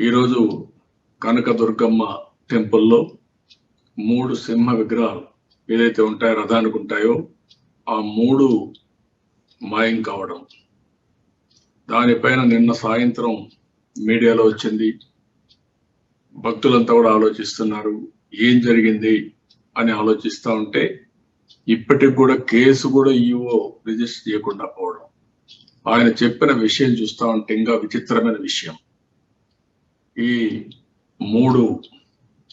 ఈరోజు కనకదుర్గమ్మ టెంపుల్లో మూడు సింహ విగ్రహాలు ఏదైతే ఉంటాయో రథానికి ఉంటాయో ఆ మూడు మాయం కావడం. దానిపైన నిన్న సాయంత్రం మీడియాలో వచ్చింది. భక్తులంతా కూడా ఆలోచిస్తున్నారు ఏం జరిగింది అని ఆలోచిస్తూ ఉంటే ఇప్పటికి కూడా కేసు కూడా ఈవో రిజిస్టర్ చేయకుండా పోవడం. ఆయన చెప్పిన విషయం చూస్తా ఉంటే ఇంకా విచిత్రమైన విషయం. ఈ మూడు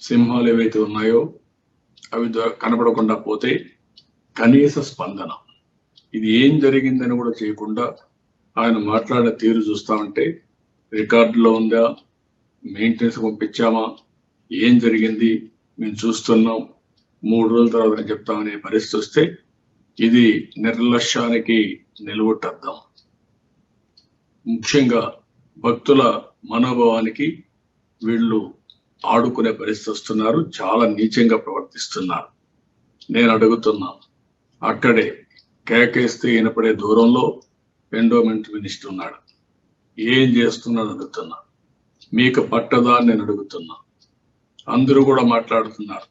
సింహాలు ఏవైతే ఉన్నాయో అవి కనపడకుండా పోతే కనీస స్పందన. ఇది ఏం జరిగిందని కూడా చేయకుండా ఆయన మాట్లాడే తీరు చూస్తా ఉంటే రికార్డులో ఉందా మెయింటెనెన్స్ పంపించామా ఏం జరిగింది మేము చూస్తున్నాం మూడు రోజుల తర్వాత నేను చెప్తామనే పరిస్థితి వస్తే ఇది నిర్లక్ష్యానికి నిలువటద్దాం. ముఖ్యంగా భక్తుల మనోభావానికి వీళ్ళు ఆడుకునే పరిస్థితి వస్తున్నారు చాలా నీచంగా ప్రవర్తిస్తున్నారు. నేను అడుగుతున్నాను అక్కడే కేకేస్తే వినపడే దూరంలో ఎండోమెంట్ మినిస్టర్ ఉన్నాడు. ఏం చేస్తున్నాడు అడుగుతున్నా. మీకు పట్టదా అని నేను అడుగుతున్నా. అందరూ కూడా మాట్లాడుతున్నారు.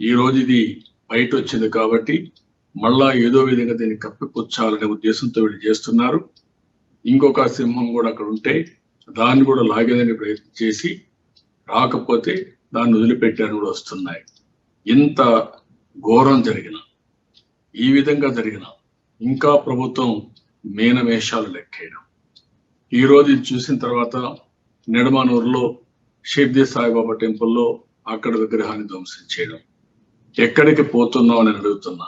ఈ రోజు ఇది బయట వచ్చింది కాబట్టి మళ్ళా ఏదో విధంగా దీన్ని కప్పిపుచ్చాలనే ఉద్దేశంతో వీళ్ళు చేస్తున్నారు. ఇంకొక సింహం కూడా అక్కడ ఉంటే దాన్ని కూడా లాగేదని ప్రయత్నం చేసి రాకపోతే దాన్ని వదిలిపెట్టారని కూడా వస్తున్నాయి. ఇంత ఘోరం జరిగిన ఈ విధంగా జరిగిన ఇంకా ప్రభుత్వం మేనమేషాలు లెక్కేయడం. ఈరోజు ఇది చూసిన తర్వాత నెడమానూరులో షిర్ది సాయిబాబా టెంపుల్లో అక్కడ విగ్రహాన్ని ధ్వంసం చేయడం. ఎక్కడికి పోతున్నావు అని అడుగుతున్నా.